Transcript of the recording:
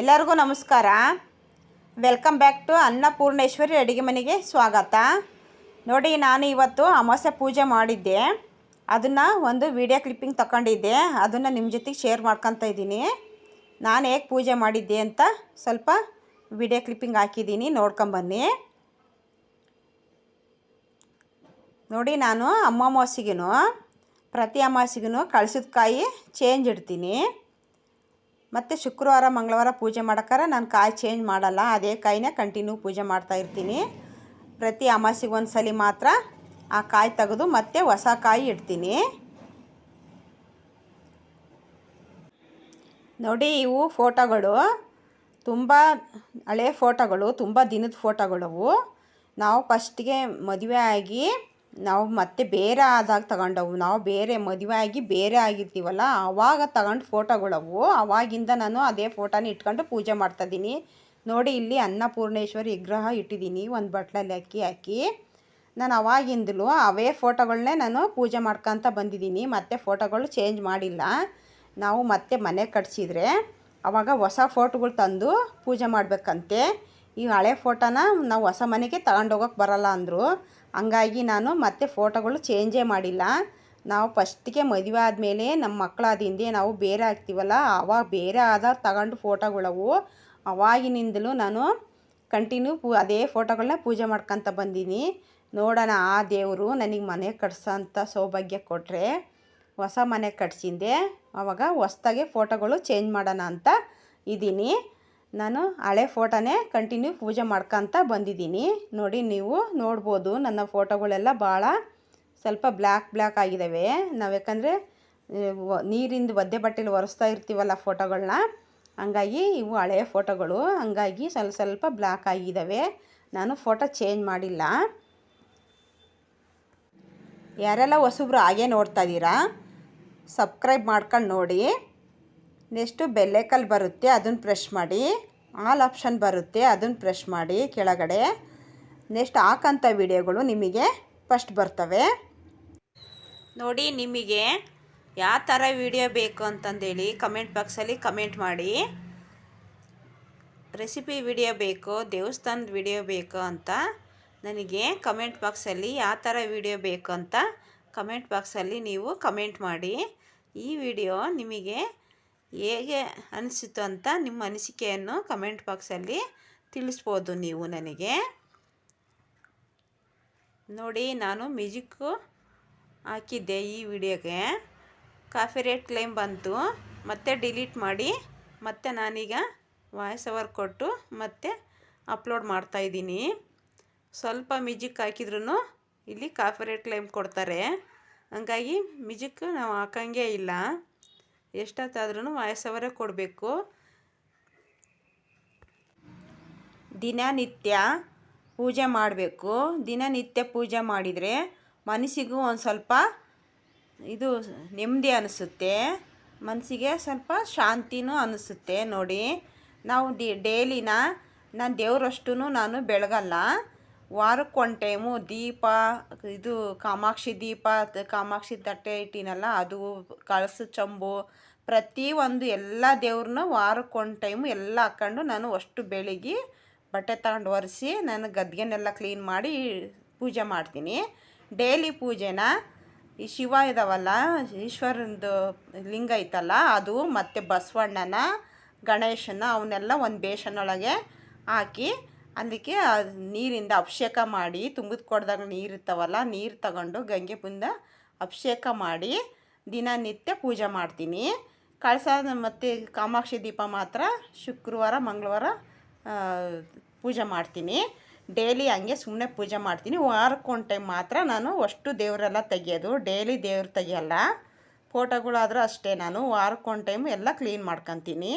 ಎಲ್ಲರಿಗೂ ನಮಸ್ಕಾರ. Welcome back to Annapoorneshwari ಅಡುಗೆ ಮನೆಗೆ ಸ್ವಾಗತ. ನೋಡಿ, ನಾನು ಇವತ್ತು ಅಮಾವಾಸ್ಯೆ ಪೂಜೆ ಮಾಡಿದ್ದೆ. ಅದನ್ನು ಒಂದು ವಿಡಿಯೋ ಕ್ಲಿಪ್ಪಿಂಗ್ ತಗೊಂಡಿದ್ದೆ. ಅದನ್ನು ನಿಮ್ಮ ಜೊತೆಗೆ ಶೇರ್ ಮಾಡ್ಕೊತ ಇದ್ದೀನಿ. ನಾನು ಹೇಗೆ ಪೂಜೆ ಮಾಡಿದ್ದೆ ಅಂತ ಸ್ವಲ್ಪ ವಿಡಿಯೋ ಕ್ಲಿಪ್ಪಿಂಗ್ ಹಾಕಿದ್ದೀನಿ ನೋಡ್ಕೊಂಬನ್ನಿ ನೋಡಿ, ನಾನು ಅಮಾವಾಸ್ಯೆಗೂ ಪ್ರತಿ ಅಮಾವಾಸ್ಯೆಗೂ ಕಳ್ಸಿದ ಕಾಯಿ ಚೇಂಜ್ ಇಡ್ತೀನಿ. ಮತ್ತು ಶುಕ್ರವಾರ, ಮಂಗಳವಾರ ಪೂಜೆ ಮಾಡೋಕ್ಕಾರ ನಾನು ಕಾಯಿ ಚೇಂಜ್ ಮಾಡಲ್ಲ. ಅದೇ ಕಾಯಿನೇ ಕಂಟಿನ್ಯೂ ಪೂಜೆ ಮಾಡ್ತಾ ಇರ್ತೀನಿ. ಪ್ರತಿ ಅಮಾಸಿಗೆ ಒಂದು ಸಲ ಮಾತ್ರ ಆ ಕಾಯಿ ತೆಗೆದು ಮತ್ತೆ ಹೊಸ ಕಾಯಿ ಇಡ್ತೀನಿ. ನೋಡಿ ಇವು ಫೋಟೋಗಳು. ತುಂಬ ಹಳೆ ಫೋಟೋಗಳು, ತುಂಬ ದಿನದ ಫೋಟೋಗಳವು. ನಾವು ಫಸ್ಟಿಗೆ ಮದುವೆ ಆಗಿ ನಾವು ಮತ್ತೆ ಬೇರೆ ಆದಾಗ ತಗೊಂಡವು. ನಾವು ಬೇರೆ ಮದುವೆ ಆಗಿ ಬೇರೆ ಆಗಿರ್ತೀವಲ್ಲ ಆವಾಗ ತಗೊಂಡು ಫೋಟೋಗಳವು. ಆವಾಗಿಂದ ನಾನು ಅದೇ ಫೋಟೋನ ಇಟ್ಕೊಂಡು ಪೂಜೆ ಮಾಡ್ತಾಯಿದ್ದೀನಿ ನೋಡಿ, ಇಲ್ಲಿ ಅನ್ನಪೂರ್ಣೇಶ್ವರಿ ವಿಗ್ರಹ ಇಟ್ಟಿದ್ದೀನಿ, ಒಂದು ಬಟ್ಲಲ್ಲಿ ಅಕ್ಕಿ ಹಾಕಿ. ನಾನು ಅವಾಗಿಂದಲೂ ಅವೇ ಫೋಟೋಗಳನ್ನೇ ನಾನು ಪೂಜೆ ಮಾಡ್ಕೊತ ಬಂದಿದ್ದೀನಿ. ಮತ್ತೆ ಫೋಟೋಗಳು ಚೇಂಜ್ ಮಾಡಿಲ್ಲ. ನಾವು ಮತ್ತೆ ಮನೆ ಕಟ್ಸಿದ್ರೆ ಆವಾಗ ಹೊಸ ಫೋಟೋಗಳು ತಂದು ಪೂಜೆ ಮಾಡಬೇಕಂತೆ. ಈ ಹಳೆ ಫೋಟೋನ ನಾವು ಹೊಸ ಮನೆಗೆ ತಗೊಂಡೋಗೋಕೆ ಬರಲ್ಲ ಅಂದರು. ಹಂಗಾಗಿ ನಾನು ಮತ್ತೆ ಫೋಟೋಗಳು ಚೇಂಜೇ ಮಾಡಿಲ್ಲ. ನಾವು ಫಸ್ಟಿಗೆ ಮದುವೆ ಆದಮೇಲೆ ನಮ್ಮ ಮಕ್ಕಳಾದ ಹಿಂದೆ ನಾವು ಬೇರೆ ಆಗ್ತೀವಲ್ಲ, ಅವಾಗ ಬೇರೆ ಆದಾಗ ತಗೊಂಡು ಫೋಟೋಗಳವು. ಅವಾಗಿನಿಂದಲೂ ನಾನು ಕಂಟಿನ್ಯೂ ಪೂ, ಅದೇ ಫೋಟೋಗಳನ್ನ ಪೂಜೆ ಮಾಡ್ಕೊತ ಬಂದೀನಿ. ನೋಡೋಣ, ಆ ದೇವರು ನನಗೆ ಮನೆ ಕಟ್ಸೋಂಥ ಸೌಭಾಗ್ಯ ಕೊಟ್ಟರೆ ಹೊಸ ಮನೆ ಕಟ್ಸಿಂದೆ. ಆವಾಗ ಹೊಸ್ದಾಗೆ ಫೋಟೋಗಳು ಚೇಂಜ್ ಮಾಡೋಣ ಅಂತ ಇದ್ದೀನಿ ನಾನು ಹಳೆ ಫೋಟೋನೇ ಕಂಟಿನ್ಯೂ ಪೂಜೆ ಮಾಡ್ಕೊತ ಬಂದಿದ್ದೀನಿ. ನೋಡಿ ನೀವು ನೋಡ್ಬೋದು, ನನ್ನ ಫೋಟೋಗಳೆಲ್ಲ ಭಾಳ ಸ್ವಲ್ಪ ಬ್ಲ್ಯಾಕ್ ಬ್ಲ್ಯಾಕ್ ಆಗಿದ್ದಾವೆ ನಾವು ಯಾಕಂದರೆ ನೀರಿಂದ ಒದ್ದೆ ಬಟ್ಟೆಲಿ ಒರೆಸ್ತಾ ಇರ್ತೀವಲ್ಲ ಫೋಟೋಗಳನ್ನ ಹಂಗಾಗಿ ಇವು ಹಳೆಯ ಫೋಟೋಗಳು. ಹಂಗಾಗಿ ಸ್ವಲ್ಪ ಸ್ವಲ್ಪ ಬ್ಲ್ಯಾಕ್ ಆಗಿದ್ದಾವೆ ನಾನು ಫೋಟೋ ಚೇಂಜ್ ಮಾಡಿಲ್ಲ. ಯಾರೆಲ್ಲ ಹೊಸಬ್ರು ಹಾಗೆ ನೋಡ್ತಾ ಇದ್ದೀರಾ, ಸಬ್ಸ್ಕ್ರೈಬ್ ಮಾಡ್ಕೊಂಡು ನೋಡಿ. ನೆಕ್ಸ್ಟು ಬೆಲ್ಲೇಕಲ್ ಬರುತ್ತೆ, ಅದನ್ನು ಪ್ರೆಶ್ ಮಾಡಿ. ಆಲ್ ಆಪ್ಷನ್ ಬರುತ್ತೆ, ಅದನ್ನು ಪ್ರೆಶ್ ಮಾಡಿ ಕೆಳಗಡೆ. ನೆಕ್ಸ್ಟ್ ಹಾಕೋಂಥ ವಿಡಿಯೋಗಳು ನಿಮಗೆ ಫಸ್ಟ್ ಬರ್ತವೆ. ನೋಡಿ ನಿಮಗೆ ಯಾವ ಥರ ವಿಡಿಯೋ ಬೇಕು ಅಂತಂದೇಳಿ ಕಮೆಂಟ್ ಬಾಕ್ಸಲ್ಲಿ ಕಮೆಂಟ್ ಮಾಡಿ. ರೆಸಿಪಿ ವಿಡಿಯೋ ಬೇಕು, ದೇವಸ್ಥಾನದ ವಿಡಿಯೋ ಬೇಕು ಅಂತ ನನಗೆ ಕಮೆಂಟ್ ಬಾಕ್ಸಲ್ಲಿ ಯಾವ ಥರ ವಿಡಿಯೋ ಬೇಕು ಅಂತ ಕಮೆಂಟ್ ಬಾಕ್ಸಲ್ಲಿ ನೀವು ಕಮೆಂಟ್ ಮಾಡಿ. ಈ ವಿಡಿಯೋ ನಿಮಗೆ ಹೇಗೆ ಅನಿಸಿತು ಅಂತ ನಿಮ್ಮ ಅನಿಸಿಕೆಯನ್ನು ಕಮೆಂಟ್ ಬಾಕ್ಸಲ್ಲಿ ತಿಳಿಸ್ಬೋದು ನೀವು ನನಗೆ. ನೋಡಿ, ನಾನು ಮ್ಯೂಸಿಕ್ಕು ಹಾಕಿದ್ದೆ ಈ ವಿಡಿಯೋಗೆ. ಕಾಫಿರೇಟ್ ಕ್ಲೈಮ್ ಬಂತು. ಮತ್ತೆ ಡಿಲೀಟ್ ಮಾಡಿ. ಮತ್ತೆ ನಾನೀಗ ವಾಯ್ಸ್ ಅವರ್ ಕೊಟ್ಟು ಮತ್ತೆ ಅಪ್ಲೋಡ್ ಮಾಡ್ತಾಯಿದ್ದೀನಿ ಸ್ವಲ್ಪ ಮ್ಯೂಜಿಕ್ ಹಾಕಿದ್ರೂ ಇಲ್ಲಿ ಕಾಫಿರೇಟ್ ಕ್ಲೈಮ್ ಕೊಡ್ತಾರೆ. ಹಂಗಾಗಿ ಮ್ಯೂಸಿಕ್ ನಾವು ಹಾಕಂಗೇ ಇಲ್ಲ. ಎಷ್ಟೊತ್ತಾದ್ರೂ ವಯಸ್ಸವರೇ ಕೊಡಬೇಕು. ದಿನನಿತ್ಯ ಪೂಜೆ ಮಾಡಬೇಕು. ದಿನನಿತ್ಯ ಪೂಜೆ ಮಾಡಿದರೆ ಮನಸ್ಸಿಗೂ ಒಂದು ಸ್ವಲ್ಪ ಇದು ನೆಮ್ಮದಿ ಅನಿಸುತ್ತೆ. ಮನಸ್ಸಿಗೆ ಸ್ವಲ್ಪ ಶಾಂತಿನೂ ಅನಿಸುತ್ತೆ ನೋಡಿ. ನಾವು ದಿ ಡೈಲಿನ ನಾನು ದೇವರಷ್ಟು ನಾನು ಬೆಳಗಲ್ಲ. ವಾರಕ್ಕೆ ಒಂದು ಟೈಮು ದೀಪ, ಇದು ಕಾಮಾಕ್ಷಿ ದೀಪ ಕಾಮಾಕ್ಷಿ ತಟ್ಟೆ ಇಟ್ಟಿನಲ್ಲ, ಅದು ಕಳಸು ಚಂಬು, ಪ್ರತಿ ಒಂದು ಎಲ್ಲ ದೇವ್ರನ್ನ ವಾರಕ್ಕೊಂದು ಟೈಮು ಎಲ್ಲ ಹಾಕ್ಕೊಂಡು ನಾನು ಅಷ್ಟು ಬೆಳಗ್ಗೆ ಬಟ್ಟೆ ತಗೊಂಡು ಒರೆಸಿ ನಾನು ಗದ್ಗೆನೆಲ್ಲ ಕ್ಲೀನ್ ಮಾಡಿ ಪೂಜೆ ಮಾಡ್ತೀನಿ. ಡೈಲಿ ಪೂಜೆನ ಈ ಶಿವ ಇದಾವಲ್ಲ ಈಶ್ವರಂದು ಲಿಂಗ ಐತಲ್ಲ, ಅದು ಮತ್ತು ಬಸವಣ್ಣನ, ಗಣೇಶನ, ಅವನ್ನೆಲ್ಲ ಒಂದು ಬೇಷನೊಳಗೆ ಹಾಕಿ ಅದಕ್ಕೆ ನೀರಿಂದ ಅಭಿಷೇಕ ಮಾಡಿ, ತುಂಬಿದ ಕೊಡ್ದಾಗ ನೀರು ಇರ್ತಾವಲ್ಲ, ನೀರು ತಗೊಂಡು ಗಂಗೆ ಮುಂದೆ ಅಭಿಷೇಕ ಮಾಡಿ ದಿನನಿತ್ಯ ಪೂಜೆ ಮಾಡ್ತೀನಿ. ಕಳಸ ಮತ್ತು ಕಾಮಾಕ್ಷಿ ದೀಪ ಮಾತ್ರ ಶುಕ್ರವಾರ, ಮಂಗಳವಾರ ಪೂಜೆ ಮಾಡ್ತೀನಿ. ಡೈಲಿ ಹಂಗೆ ಸುಮ್ಮನೆ ಪೂಜೆ ಮಾಡ್ತೀನಿ. ವಾರಕ್ಕೊಂದು ಟೈಮ್ ಮಾತ್ರ ನಾನು ಅಷ್ಟು ದೇವರೆಲ್ಲ ತೆಗೆಯೋದು. ಡೈಲಿ ದೇವ್ರು ತೆಗಿಯಲ್ಲ. ಫೋಟೋಗಳಾದರೂ ಅಷ್ಟೇ ನಾನು ವಾರಕ್ಕೊಂದು ಟೈಮ್ ಎಲ್ಲ ಕ್ಲೀನ್ ಮಾಡ್ಕೊತೀನಿ.